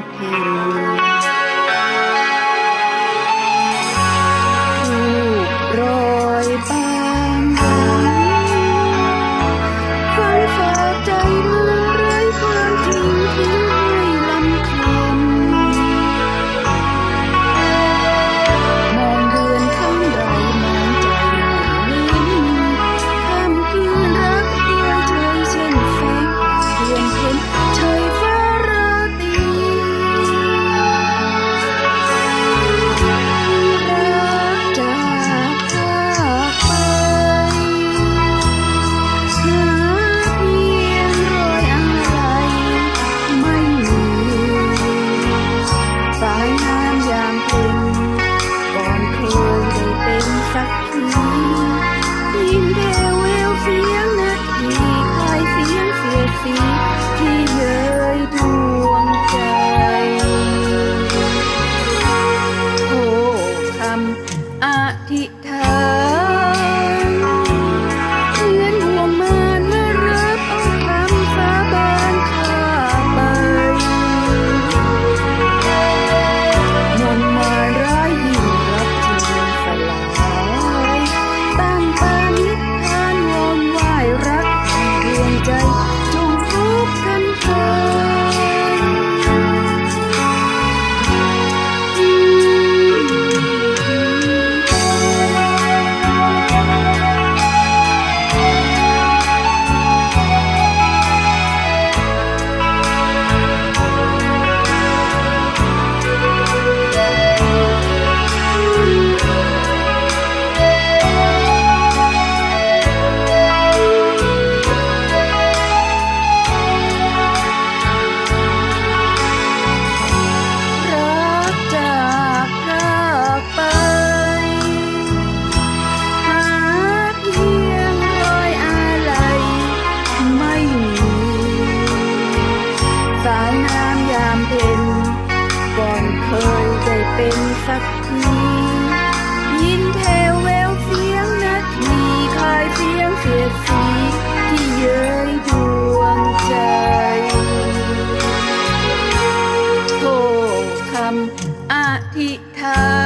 Podcast. ทียิ่เดววเสียงนาทีคายเสียงเสียดสีที่เลยดวงใจโทคำอธิ 爱 ยินเทเวลเสียงนัดมีคายเสียงเสียสีที่เย้ยดวงใจโทคำอธิษฐาน